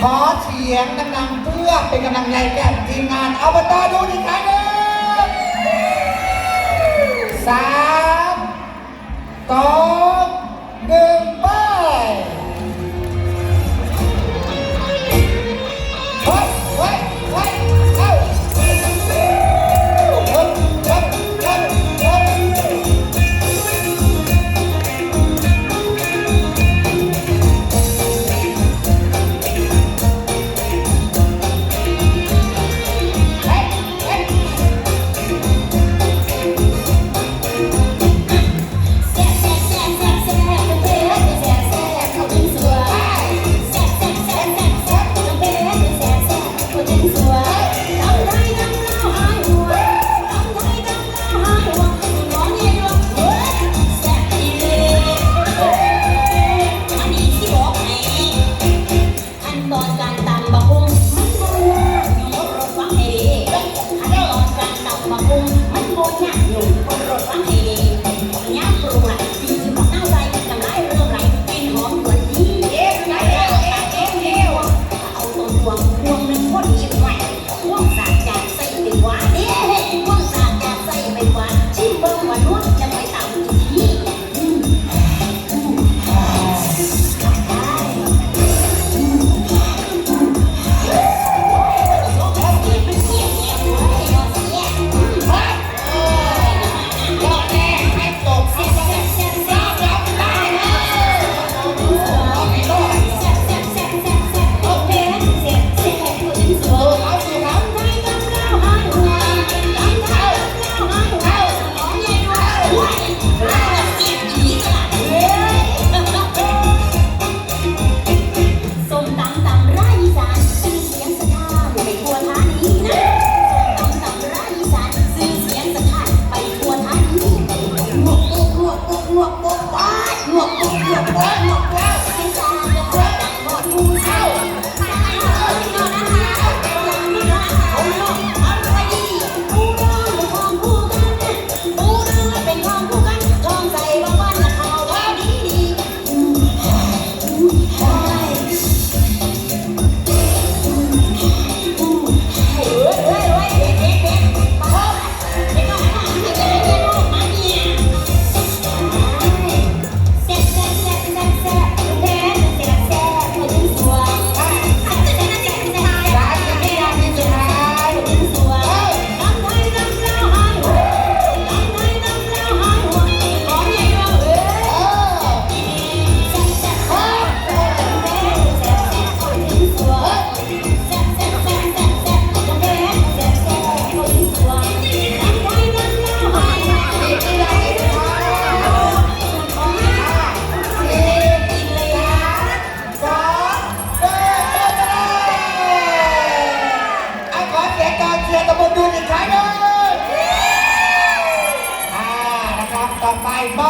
ขอเสียงกำลังเพื่อเป็นกำลังใจแก่ทีมงานอวตารดูดีใจเลยสา หนวกโป๊ะหนวกโป๊ะหนวกโป๊ะหนวกโป๊ะ สายเดินอ่านะครับต่อไปบอ